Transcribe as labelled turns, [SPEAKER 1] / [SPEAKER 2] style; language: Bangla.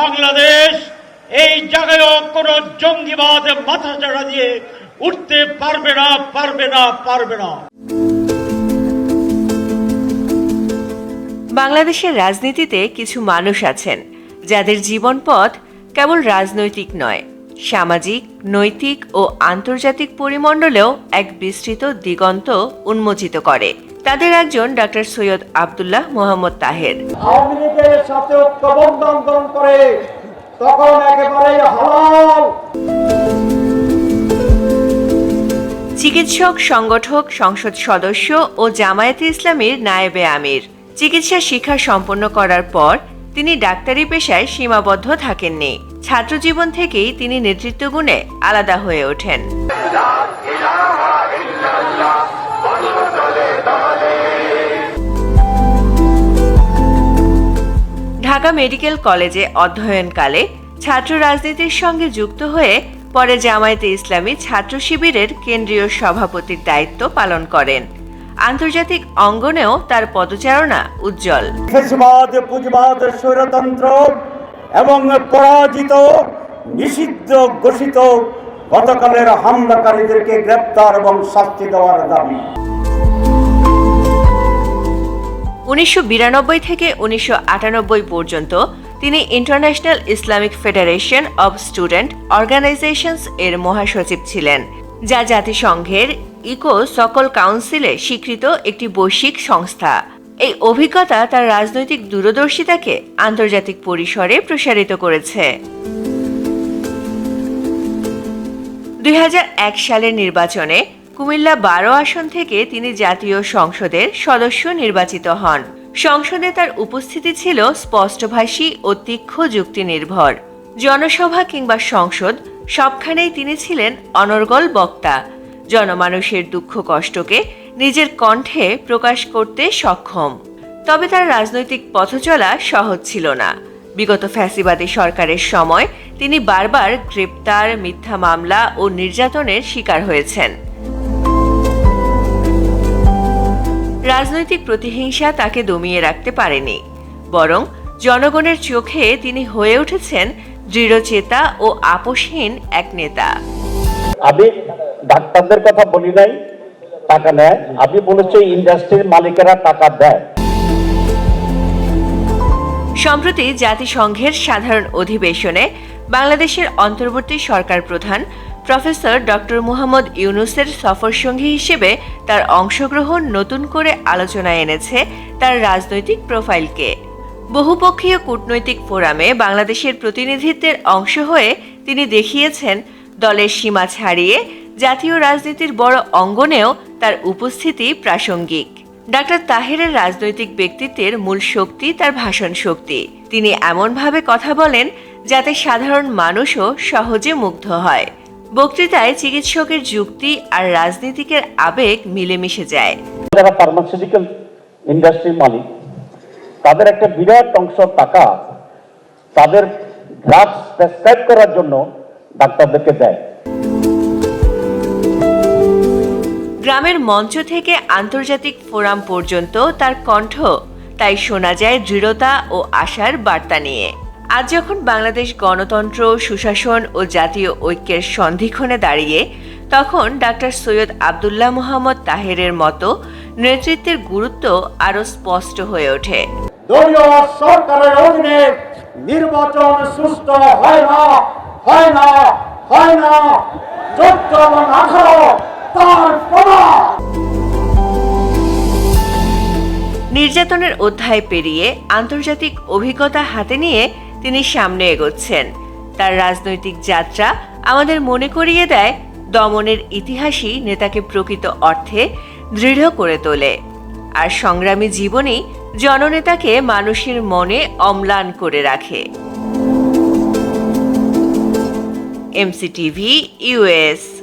[SPEAKER 1] বাংলাদেশ, এই জায়গায়ও কোনো জঙ্গিবাদ মাথা চাড়া দিয়ে উঠতে পারবে না পারবে না পারবে না।
[SPEAKER 2] বাংলাদেশের রাজনীতিতে কিছু মানুষ আছেন, যাদের জীবন পথ কেবল রাজনৈতিক নয়, সামাজিক, নৈতিক ও আন্তর্জাতিক পরিমণ্ডলেও এক বিস্তৃত দিগন্ত উন্মোচিত করে। তাদের একজন ডক্টর সৈয়দ আবদুল্লাহ মোহাম্মদ তাহের।
[SPEAKER 3] আওয়ামী লীগের সাথে ঐক্যবদ্ধ আন্দোলন করে তখন একেবারে হালাল।
[SPEAKER 2] চিকিৎসক সংগঠক সংসদ সদস্য ও জামায়াতে ইসলামীর নায়েবে আমির। চিকিৎসা শিক্ষা সম্পন্ন করার পর তিনি ডাক্তারি পেশায় সীমাবদ্ধ থাকেননি। ছাত্রজীবন থেকেই তিনি নেতৃত্ব গুণে আলাদা হয়ে ওঠেন। ঢাকা মেডিকেল কলেজে অধ্যয়নকালে ছাত্র রাজনীতির সঙ্গে যুক্ত হয়ে পরে জামায়াতে ইসলামী ছাত্র শিবিরের কেন্দ্রীয় সভাপতির দায়িত্ব পালন করেন। আন্তর্জাতিক অঙ্গনেও তার পদচারণা উজ্জ্বল।
[SPEAKER 3] এবং পরাজিত, নিষিদ্ধ, ঘোষিত গতকালের হামলাকারীদেরকে গ্রেপ্তার এবং শাস্তি দেওয়ার দাবি।
[SPEAKER 2] উনিশশো বিরানব্বই থেকে উনিশশো আটানব্বই পর্যন্ত তিনি international Islamic federation of student organisations এর মহাসচিব ছিলেন, যা জাতিসংঘের ইকো সকল কাউন্সিলে স্বীকৃত একটি বৈশ্বিক সংস্থা। এই অভিজ্ঞতা তার রাজনৈতিক দূরদর্শিতাকে আন্তর্জাতিক পরিসরে প্রসারিত করেছে। দুই হাজার এক সালের নির্বাচনে কুমিল্লা বারো আসন থেকে তিনি জাতীয় সংসদের সদস্য নির্বাচিত হন। সংসদে তার উপস্থিতি ছিল স্পষ্টভাষী ও তীক্ষ্ণ যুক্তি নির্ভর জনসভা কিংবা সংসদ সবখানেই তিনি ছিলেন অনর্গল বক্তা। জনমানুষের দুঃখ কষ্টকে নিজের কণ্ঠে প্রকাশ করতে সক্ষম। তবে তার রাজনৈতিক পথচলা সহজ ছিল না। বিগত ফ্যাসিবাদী সরকারের সময় তিনি বারবার গ্রেপ্তার, মিথ্যা মামলা ও নির্যাতনের শিকার হয়েছেন। রাজনৈতিক প্রতিহিংসা তাকে দমিয়ে রাখতে পারেনি বরং জনগণের চোখে তিনি হয়ে উঠেছেন দৃঢ়চেতা ও আপোষহীন এক নেতা।
[SPEAKER 4] আমি ডাক্তারদের কথা বলি নাই টাকা নেয়। আমি বলেছি ইন্ডাস্ট্রির মালিকেরা টাকা দেয়।
[SPEAKER 2] সম্প্রতি জাতিসংঘের সাধারণ অধিবেশনে বাংলাদেশের অন্তর্বর্তী সরকার প্রধান প্রফেসর ডক্টর মুহাম্মদ ইউনুসের সফরসঙ্গী হিসেবে তার অংশগ্রহণ নতুন করে আলোচনায় এনেছে তার রাজনৈতিক প্রোফাইলকে। বহুপক্ষীয় কূটনৈতিক ফোরামে বাংলাদেশের প্রতিনিধিত্বের অংশ হয়ে তিনি দেখিয়েছেন, দলের সীমা ছাড়িয়ে জাতীয় রাজনীতির বড় অঙ্গনেও তার উপস্থিতি প্রাসঙ্গিক। ডাক্তার তাহেরের রাজনৈতিক ব্যক্তিত্বের মূল শক্তি তার ভাষণ শক্তি। তিনি এমনভাবে কথা বলেন যাতে সাধারণ মানুষও সহজে মুগ্ধ হয়। বক্তৃতায় চিকিৎসকের যুক্তি আর রাজনীতিকের আবেগ মিলেমিশে যায়।
[SPEAKER 4] যারা ফার্মাসিউটিক্যাল ইন্ডাস্ট্রির মালিক তাদের একটা বিরাট অংশ টাকা তাদের ড্রাগস প্রেসক্রাইব করার জন্য ডাক্তারদেরকে দেয়।
[SPEAKER 2] গ্রামের মঞ্চ থেকে আন্তর্জাতিক ফোরাম পর্যন্ত তার কণ্ঠ তাই শোনা যায় দৃঢ়তা ও আশার বার্তা নিয়ে। আজ যখন বাংলাদেশ গণতন্ত্র সুশাসন ও জাতীয় ঐক্যের সন্ধিক্ষণে দাঁড়িয়ে তখন ডাক্তার সৈয়দ আবদুল্লাহ মোহাম্মদ তাহেরের মতো নেতৃত্বের গুরুত্ব আরও স্পষ্ট হয়ে ওঠে।
[SPEAKER 3] দলীয় সরকারের অধীনে নির্বাচন সুষ্ঠু হয় না হয় না হয় না। চোদ্দ এবং আঠারো তার প্রমাণ।
[SPEAKER 2] নির্যাতনের অধ্যায় পেরিয়ে আন্তর্জাতিক অভিজ্ঞতা হাতে নিয়ে তিনি সামনে এগোচ্ছেন। তার রাজনৈতিক যাত্রা আমাদের মনে করিয়ে দেয়, দমনের ইতিহাসই নেতাকে প্রকৃত অর্থে দৃঢ় করে তোলে। আর সংগ্রামী জীবনই জননেতাকে মানুষের মনে অম্লান করে রাখে। MCTV US